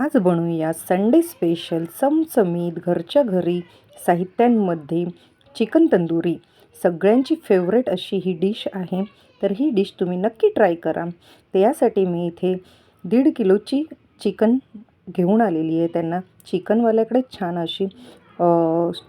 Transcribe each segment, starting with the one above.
आज बनवूया Sunday special चमचमीत घरच्या घरी साहित्यांमध्ये चिकन तंदुरी. सगळ्यांची फेवरेट अशी ही डिश आहे. तर ही डिश तुम्ही नक्की ट्राय करा. त्यासाठी मी इथे दीड किलोची चिकन घेऊन आलेली आहे त्यांना. चिकनवाल्याकडे छान अशी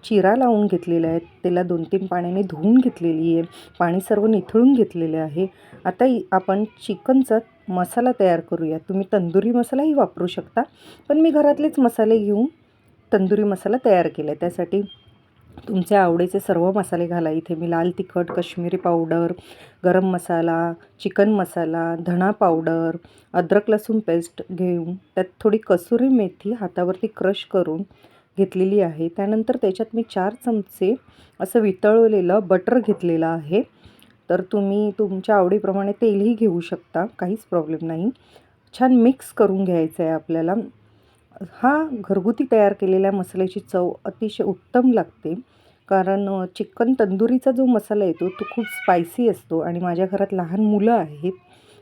चिरा लावून घेतलेला आहे त्याला दोन तीन पाण्याने धुवून घेतलेली आहे. पाणी सर्व निथळून घेतलेले आहे. आता इ- आपण चिकनचा मसाला तयार करूया. तुम्ही तंदुरी मसालाही वापरू शकता. पण मी घरातलेच मसाले घेऊन तंदुरी मसाला तयार केला आहे त्यासाठी तुमच्या आवडीचे सर्व मसाले घाला. इथे मी लाल तिखट कश्मीरी पावडर गरम मसाला चिकन मसाला धणा पावडर अद्रक लसूण पेस्ट घेऊन त्यात थोडी कसुरी मेथी हातावरती क्रश करून घेतलेली आहे. त्यानंतर त्याच्यात मी चार चमचे असं वितळवलेलं बटर घेतलेलं आहे. तर तुम्ही तुमच्या आवडीप्रमाणे तेलही घेऊ शकता काहीच प्रॉब्लेम नाही. छान मिक्स करून घ्यायचं आहे आपल्याला. हा घरगुती तयार केलेल्या मसाल्याची चव अतिशय उत्तम लागते. कारण चिकन तंदुरीचा जो मसाला येतो तो खूप स्पायसी असतो आणि माझ्या घरात लहान मुलं आहेत.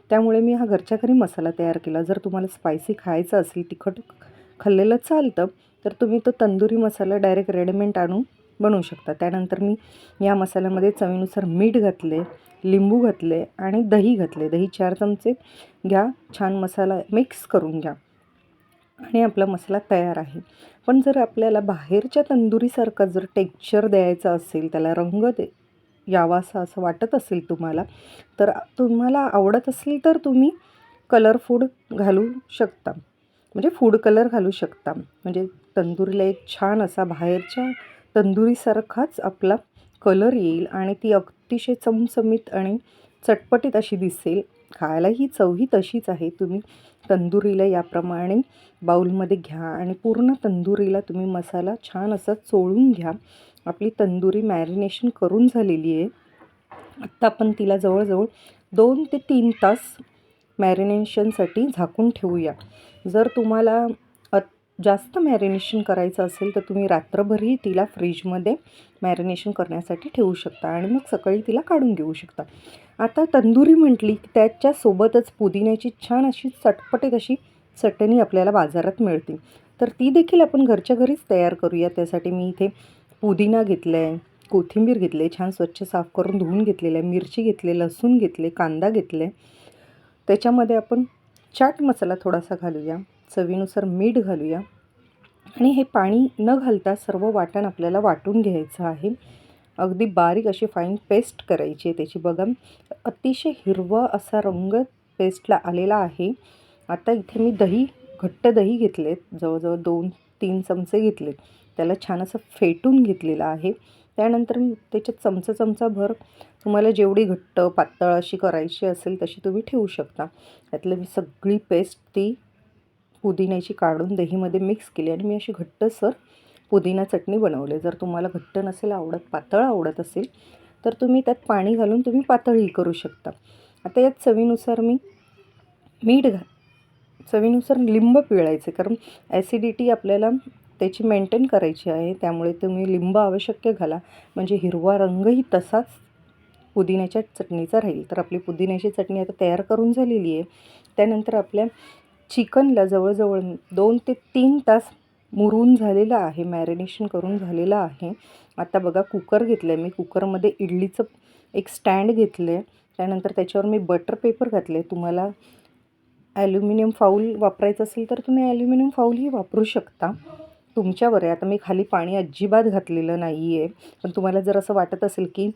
त्यामुळे मी हा घरच्या घरी मसाला तयार केला. जर तुम्हाला स्पायसी खायचं असेल तिखट खाल्लेलं चालतं तर तुम्ही तो तंदुरी मसाला डायरेक्ट रेडीमेड आणून बनवू शकता. त्यानंतर मी या मसाल्यामध्ये चवीनुसार मीठ घातले लिंबू घातले आणि दही घातले. दही चार चमचे घ्या. छान मसाला मिक्स करून घ्या. आणि आपला मसाला तयार आहे. पण जर आपल्याला बाहेरच्या तंदुरीसारखा जर टेक्स्चर द्यायचा असेल त्याला रंग दे यावासा असं वाटत असेल तुम्हाला तर तुम्हाला आवडत असेल तर तुम्ही कलर फूड घालू शकता. म्हणजे फूड कलर घालू शकता. म्हणजे तंदुरीला एक छान असा बाहेरच्या तंदुरीसारखाच आपला कलर येईल आणि ती अतिशय चमचमीत आणि चटपटीत अशी दिसेल. खायला ही चवही तशीच आहे. तुम्ही तंदुरीला याप्रमाणे बाऊलमध्ये घ्या आणि पूर्ण तंदुरीला तुम्ही मसाला छान असा चोळून घ्या. आपली तंदुरी मॅरिनेशन करून झालेली आहे. आत्ता आपण तिला जवळजवळ दोन ते तीन तास मॅरिनेशनसाठी झाकून ठेवूया. जर तुम्हाला जास्त मॅरिनेशन करायचं असेल तर तुम्ही रात्रभरही तिला फ्रीजमध्ये मॅरिनेशन करण्यासाठी ठेवू शकता आणि मग सकाळी तिला काढून घेऊ शकता. आता तंदुरी म्हटली की त्याच्यासोबतच पुदिन्याची छान अशी चटपटीत अशी चटणी आपल्याला बाजारात मिळते. तर ती देखील आपण घरच्या घरीच तयार करूया. त्यासाठी मी इथे पुदिना घेतला आहे कोथिंबीर घेतले छान स्वच्छ साफ करून धुवून घेतलेलं आहे मिरची घेतले लसूण घेतले कांदा घेतले त्याच्यामध्ये आपण चाट मसाला थोडासा घालूया. चवीनुसार मीठ घालूया. आणि हे पाणी न घालता सर्व वाटण आपल्याला वाटून घ्यायचं आहे. अगदी बारीक अशी फाईन पेस्ट करायची आहे त्याची. बघा अतिशय हिरवा असा रंग पेस्टला आलेला आहे. आता इथे मी दही घट्ट दही घेतलेत. जवळजवळ दोन तीन चमचे घेतलेत. त्याला छान असं फेटून घेतलेलं आहे. त्यानंतर मी त्याच्यात चमचा चमचा भर तुम्हाला जेवढी घट्ट पातळ अशी करायची असेल तशी तुम्ही ठेवू शकता. त्यातलं मी सगळी पेस्ट ती पुदिन्याची काढून दहीमध्ये मिक्स केली आणि मी अशी घट्टसर पुदिना चटणी बनवली. जर तुम्हाला घट्ट नसेल आवडत पातळ आवडत असेल तर तुम्ही त्यात पाणी घालून तुम्ही पातळही करू शकता. आता यात चवीनुसार मी मीठ घा चवीनुसार लिंब पिळायचे कारण ॲसिडिटी आपल्याला त्याची मेंटेन करायची आहे. त्यामुळे तुम्ही लिंब आवश्यक घाला. म्हणजे हिरवा रंगही तसाच पुदिन्याच्या चटणीचा राहील. तर आपली पुदिन्याची चटणी आता तयार करून झालेली आहे. त्यानंतर आपल्या चिकनला जवळजवळ दोन ते तीन तास मुरून झालेलं आहे मॅरिनेशन करून झालेलं आहे. आता बघा कुकर घेतलं आहे मी. कुकरमध्ये इडलीचं एक स्टँड घेतलं आहे त्यानंतर त्याच्यावर मी बटर पेपर घातले तुम्हाला ॲल्युमिनियम फाऊल वापरायचं असेल तर तुम्ही ॲल्युमिनियम फाऊलही वापरू शकता. तुमच्यावर आहे. आता मी खाली पाणी अजिबात घातलेलं नाही आहे पण तुम्हाला जर असं वाटत असेल की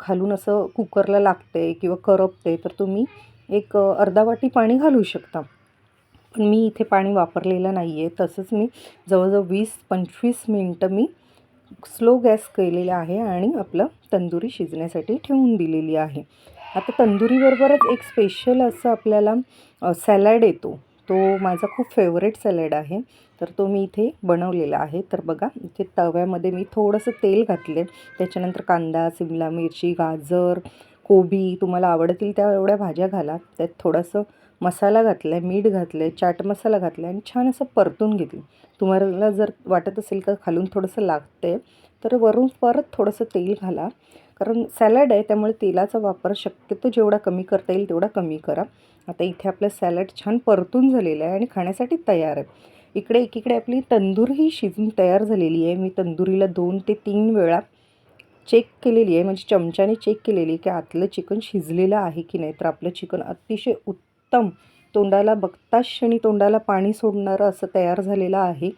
खालून असं कुकरला लागते किंवा करपते तर तुम्ही एक अर्धा वाटी पाणी घालू शकता. पण मी इथे पाणी वापरलेलं नाही आहे तसंच मी जवळजवळ वीस पंचवीस मिनटं मी स्लो गॅस केलेला आहे आणि आपलं तंदुरी शिजण्यासाठी ठेवून दिलेली आहे. आता तंदुरीबरोबरच एक स्पेशल असं आपल्याला सॅलॅड येतो. तो माझा खूप फेवरेट सॅलॅड आहे. तर तो मी इथे बनवलेला आहे. तर बघा इथे तव्यामध्ये मी थोडंसं तेल घातले त्याच्यानंतर कांदा सिमला मिरची गाजर कोबी तुम्हाला आवडतील त्या एवढ्या भाज्या घाला. त्यात थोडंसं मसाला घातला आहे मीठ घातलं आहे चाट मसाला घातला आहे आणि छान असं परतून घेतलं. तुम्हाला जर वाटत असेल का खालून थोडंसं लागते तर वरून परत थोडंसं तेल घाला. कारण सॅलड आहे त्यामुळे तेलाचा वापर शक्यतो जेवढा कमी करता येईल तेवढा कमी करा. आता इथे आपलं सॅलड छान परतून झालेलं आहे आणि खाण्यासाठी तयार आहे. इकडे एकीकडे आपली तंदूरही शिजून तयार झालेली आहे. मी तंदुरीला दोन ते तीन वेळा चेक केलेली आहे. म्हणजे चमच्याने चेक केलेली आहे की आतलं चिकन शिजलेलं आहे की नाही तर आपलं चिकन अतिशय उत्तम. तोंडाला बघताच क्षणी तोंडाला पाणी सोडणारं असं तयार झालेलं आहे.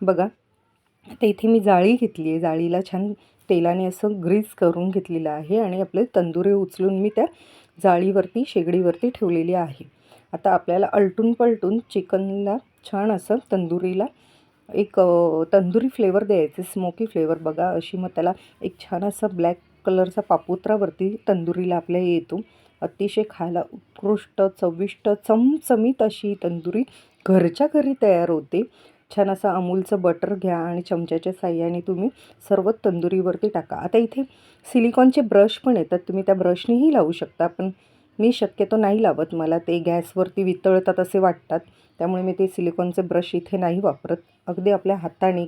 बघा आता इथे मी जाळी घेतली आहे. जाळीला छान तेलाने असं ग्रीस करून घेतलेलं आहे आणि आपले तंदुरी उचलून मी त्या जाळीवरती शेगडीवरती ठेवलेली आहे. आता आपल्याला अलटून पलटून चिकनला छान असं तंदुरीला एक तंदुरी फ्लेवर द्यायचे स्मोकी फ्लेवर बघा अशी. मग त्याला एक छान असा ब्लॅक कलरचा पापुत्रावरती तंदुरीला आपल्या येतो. अतिशय खायला उत्कृष्ट चविष्ट चमचमीत अशी तंदुरी घरच्या घरी तयार होते. छान असं अमूलचं बटर घ्या आणि चमच्याच्या साह्याने तुम्ही सर्व तंदुरीवरती टाका. आता इथे सिलिकॉनचे ब्रश पण येतात. तुम्ही त्या ब्रशनेही लावू शकता पण मी शक्यतो नाही लावत. मला ते गॅसवरती वितळतात असे वाटतात. त्यामुळे मी ते सिलिकॉनचे ब्रश इथे नाही वापरत. अगदी आपल्या हाताने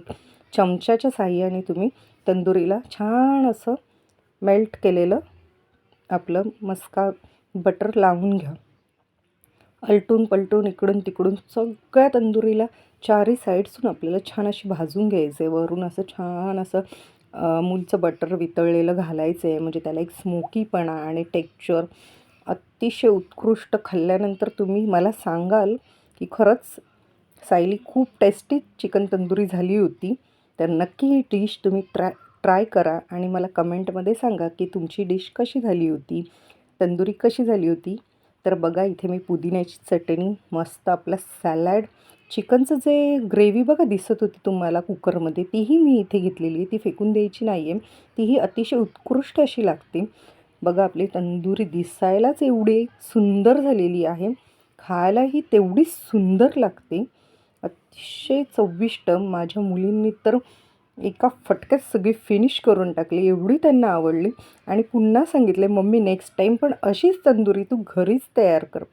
चमच्याच्या साह्याने तुम्ही तंदुरीला छान असं मेल्ट केलेलं आपलं मस्का बटर लावून घ्या. अलटून पलटून इकडून तिकडून सगळ्या तंदुरीला चारही साईड्सून आपल्याला छान अशी भाजून घ्यायचं. आहे वरून असं छान असं मूलचं बटर वितळलेलं घालायचं. आहे म्हणजे त्याला एक स्मोकीपणा आणि टेक्चर अतिशय उत्कृष्ट खाल्ल्यानंतर तुम्ही मला सांगाल की खरंच सायली खूप टेस्टी चिकन तंदुरी झाली होती. तर नक्की ही डिश तुम्ही ट्राय ट्राय करा आणि मला कमेंटमध्ये सांगा की तुमची डिश कशी झाली होती तंदुरी कशी झाली होती. तर बघा इथे मी पुदिन्याची चटणी मस्त आपला सॅलॅड. चिकनचं जे ग्रेव्ही बघा दिसत होती तुम्हाला कुकरमध्ये तीही मी इथे घेतलेली आहे. ती फेकून द्यायची नाही आहे तीही अतिशय उत्कृष्ट अशी लागते. बघा आपली तंदुरी दिसायलाच एवढी सुंदर झालेली आहे. खायलाही तेवढीच सुंदर लागते. अतिशय चविष्ट. माझ्या मुलींनी तर एका फटक्यात सगळी फिनिश करून टाकली. एवढी त्यांना आवडली. आणि पुन्हा सांगितले मम्मी नेक्स्ट टाईम पण अशीच तंदुरी तू घरीच तयार कर.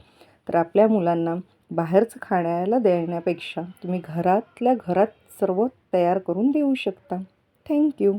तर आपल्या मुलांना बाहेरचं खाण्याला देण्यापेक्षा तुम्ही घरातल्या घरात सर्व तयार करून देऊ शकता. थँक्यू